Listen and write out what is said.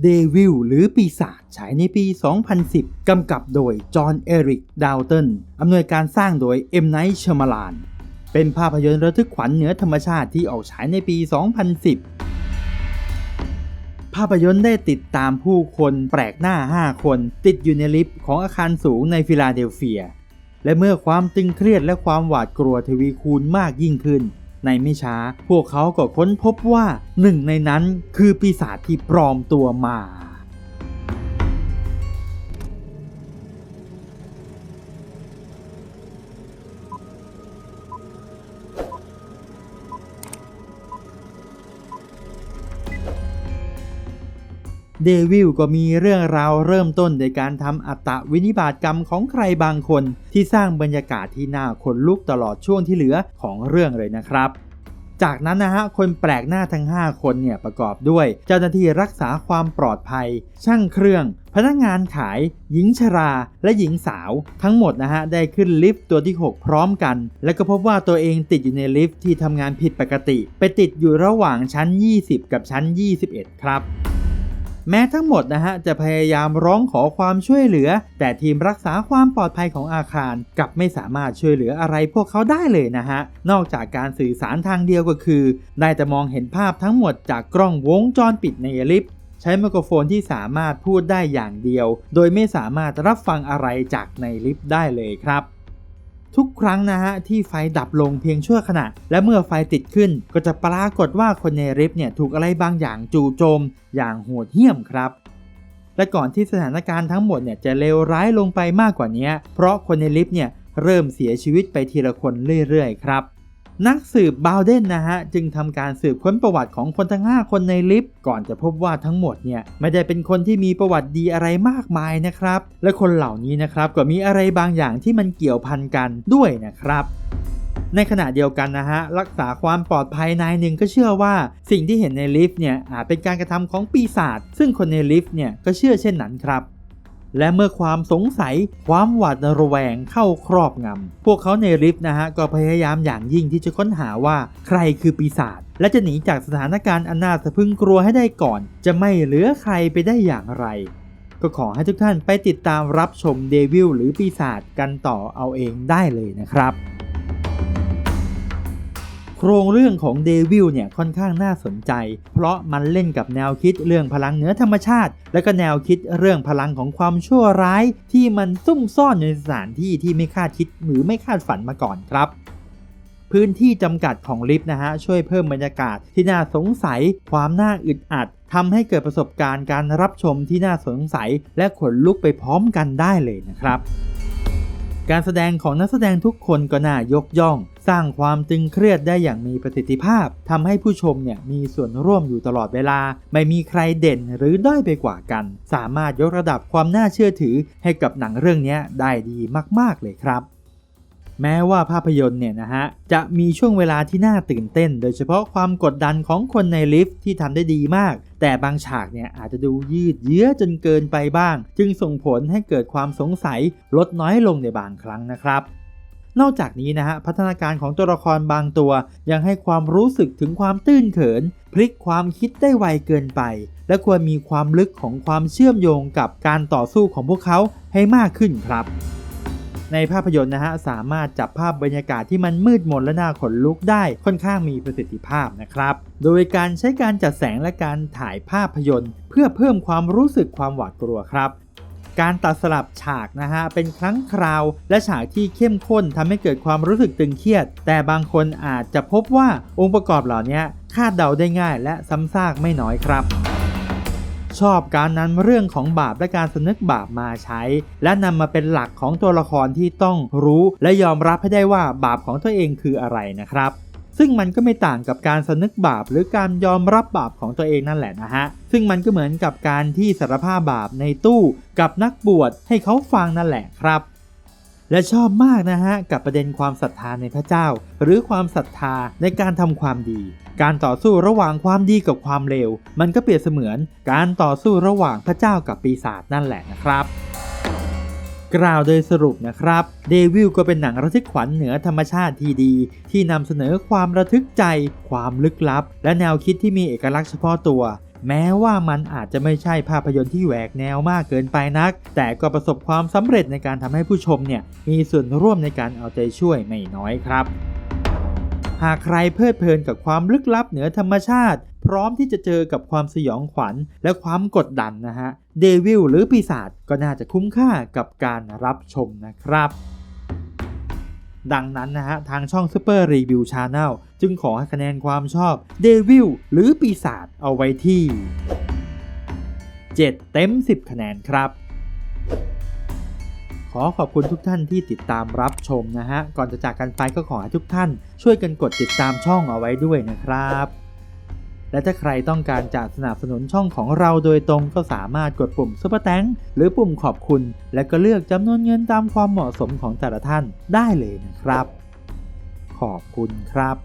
เดวิลหรือปีศาจฉายในปี 2010 กำกับโดย จอห์น เอริก ดาวเทนอำนวยการสร้างโดย เอ็มไนท์ชมาลาน เป็นภาพยนตร์ระทึกขวัญเหนือธรรมชาติที่ออกฉายในปี 2010 ภาพยนตร์ได้ติดตามผู้คนแปลกหน้า 5 คน ติดอยู่ในลิฟต์ของอาคารสูงในฟิลาเดลเฟีย และเมื่อความตึงเครียดและความหวาดกลัวทวีคูณมากยิ่งขึ้น ในไม่ช้า พวกเขาก็ค้นพบว่าหนึ่งในนั้นคือปีศาจที่ปลอมตัวมา เดวิลก็มีเรื่องราวเริ่มต้นโดยการทำอัตวินิบาตกรรมของใครบางคน ที่สร้างบรรยากาศที่น่าขนลุกตลอดช่วงที่เหลือของเรื่องเลยนะครับจากนั้นนะฮะ คนแปลกหน้าทั้ง 5 คนเนี่ยประกอบด้วย เจ้าหน้าที่รักษาความปลอดภัย ช่างเครื่อง พนักงานขาย หญิงชราและหญิงสาว ทั้งหมดนะฮะ ได้ขึ้นลิฟต์ตัวที่ 6 พร้อมกัน และก็พบว่าตัวเองติดอยู่ในลิฟต์ที่ทำงานผิดปกติ ไปติดอยู่ระหว่างชั้น 20 กับชั้น 21 ครับ แม้ทั้งหมดนะฮะจะพยายามร้องขอความช่วยเหลือ แต่ทีมรักษาความปลอดภัยของอาคารกลับไม่สามารถช่วยเหลืออะไรพวกเขาได้เลยนะฮะ นอกจากการสื่อสารทางเดียวก็คือได้แต่มองเห็นภาพทั้งหมดจากกล้องวงจรปิดในลิฟต์ใช้ไมโครโฟนที่สามารถพูดได้อย่างเดียว โดยไม่สามารถรับฟังอะไรจากในลิฟต์ได้เลยครับ ทุกครั้งนะฮะที่ไฟดับลงเพียงชั่วขณะ และเมื่อไฟติดขึ้น ก็จะปรากฏว่าคนในลิฟต์เนี่ยถูกอะไรบางอย่างจู่โจม อย่างโหดเหี้ยมครับและก่อนที่สถานการณ์ทั้งหมดเนี่ยจะเลวร้ายลงไปมากกว่านี้ เพราะคนในลิฟต์เนี่ยเริ่มเสียชีวิตไปทีละคนเรื่อยๆ ครับ นักสืบบาวเดนนะฮะจึงทำการสืบค้นประวัติของคนทั้ง 5 คนในลิฟต์ก่อนจะพบว่าทั้งหมดเนี่ยไม่ได้เป็นคนที่มีประวัติดีอะไรมากมายนะครับ และคนเหล่านี้นะครับก็มีอะไรบางอย่างที่มันเกี่ยวพันกันด้วยนะครับในขณะเดียวกันนะฮะ รักษาความปลอดภัยนายหนึ่งก็เชื่อว่าสิ่งที่เห็นในลิฟต์เนี่ยอาจเป็นการกระทำของปีศาจซึ่งคนในลิฟต์เนี่ยก็เชื่อเช่นนั้นครับ และเมื่อความสงสัยความหวาดระแวงเข้าครอบงำพวกเขาในลิฟต์นะฮะก็พยายามอย่างยิ่งที่จะค้นหาว่าใครคือปีศาจและจะหนีจากสถานการณ์อันน่าสะพึงกลัวให้ได้ก่อน จะไม่เหลือใครไปได้อย่างไร ก็ขอให้ทุกท่านไปติดตามรับชมเดวิลหรือปีศาจกันต่อเอาเองได้เลยนะครับ ครงเรื่องของเดวิลเนี่ยค่อนข้างน่าสนใจ เพราะมันเล่นกับแนวคิดเรื่องพลังเหนือธรรมชาติ และก็แนวคิดเรื่องพลังของความชั่วร้าย ที่มันซุ่มซ่อนอยู่ในสถานที่ที่ไม่คาดคิดหรือไม่คาดฝันมาก่อนครับ พื้นที่จำกัดของลิฟต์นะฮะช่วยเพิ่มบรรยากาศที่น่าสงสัย ความน่าอึดอัดทำให้เกิดประสบการณ์การรับชมที่น่าสงสัย และขนลุกไปพร้อมกันได้เลยนะครับ การแสดงของนักแสดงทุกคนก็น่ายกย่อง สร้างความตึงเครียดได้อย่างมีประสิทธิภาพทำให้ผู้ชมเนี่ยมีส่วนร่วมอยู่ตลอดเวลา ไม่มีใครเด่นหรือด้อยไปกว่ากัน สามารถยกระดับความน่าเชื่อถือให้กับหนังเรื่องนี้ได้ดีมาก ๆ เลยครับ แม้ว่าภาพยนตร์เนี่ยนะฮะจะมีช่วงเวลาที่น่าตื่นเต้น โดยเฉพาะความกดดันของคนในลิฟต์ที่ทำได้ดีมาก แต่บางฉากเนี่ยอาจจะดูยืดเยื้อจนเกินไปบ้าง จึงส่งผลให้เกิดความสงสัยลดน้อยลงในบางครั้งนะครับนอกจากนี้นะฮะพัฒนาการของตัวละครบางตัว ยังให้ความรู้สึกถึงความตื้นเขิน พลิกความคิดได้ไวเกินไป และควรมีความลึกของความเชื่อมโยงกับการต่อสู้ของพวกเขาให้มากขึ้นครับ ในภาพยนตร์นะฮะสามารถจับภาพบรรยากาศที่มันมืดมนและน่าขนลุกได้ค่อนข้างมีประสิทธิภาพนะครับ โดยการใช้การจัดแสงและการถ่ายภาพยนตร์ เพื่อเพิ่มความรู้สึกความหวาดกลัวครับการตัดสลับฉากนะฮะเป็นครั้งคราวและฉากที่เข้มข้นทำให้เกิดความรู้สึกตึงเครียด แต่บางคนอาจจะพบว่าองค์ประกอบเหล่านี้คาดเดาได้ง่ายและซ้ำซากไม่น้อยครับ ชอบการนำเรื่องของบาปและการสนึกบาปมาใช้ และนำมาเป็นหลักของตัวละครที่ต้องรู้และยอมรับให้ได้ว่าบาปของตัวเองคืออะไรนะครับซึ่งมันก็ไม่ต่างกับการสนึกบาป หรือการยอมรับบาปของตัวเองนั่นแหละนะฮะ ซึ่งมันก็เหมือนกับการที่สารภาพบาปในตู้ กับนักบวชให้เขาฟังนั่นแหละครับ และชอบมากนะฮะกับประเด็นความศรัทธาในพระเจ้า หรือความศรัทธาในการทำความดี การต่อสู้ระหว่างความดีกับความเลวมันก็เปรียบเสมือน การต่อสู้ระหว่างพระเจ้ากับปีศาจนั่นแหละนะครับกล่าวโดยสรุปนะครับเดวิลก็เป็นหนังระทึกขวัญเหนือธรรมชาติที่ดี ที่นำเสนอความระทึกใจ ความลึกลับ และแนวคิดที่มีเอกลักษณ์เฉพาะตัว แม้ว่ามันอาจจะไม่ใช่ภาพยนตร์ที่แหวกแนวมากเกินไปนัก แต่ก็ประสบความสำเร็จในการทำให้ผู้ชมเนี่ยมีส่วนร่วมในการเอาใจช่วยไม่น้อยครับ หากใครเพลิดเพลินกับความลึกลับเหนือธรรมชาติ พร้อมที่จะเจอกับความสยองขวัญและความกดดันนะฮะเดวิลหรือปีศาจก็น่าจะคุ้มค่ากับการรับชมนะครับ ดังนั้นนะฮะทางช่อง Super Review Channel จึงขอให้คะแนนความชอบเดวิลหรือปีศาจเอาไว้ที่ 7 เต็ม 10 คะแนนครับ ขอขอบคุณทุกท่านที่ติดตามรับชมนะฮะ ก่อนจะจากกันไปก็ขอให้ทุกท่านช่วยกันกดติดตามช่องเอาไว้ด้วยนะครับ และถ้าใครต้องการจะสนับสนุนช่องของเราโดยตรงก็สามารถกดปุ่มซุปเปอร์แตงหรือปุ่มขอบคุณ และก็เลือกจำนวนเงินตามความเหมาะสมของแต่ละท่านได้เลยนะครับ ขอบคุณครับ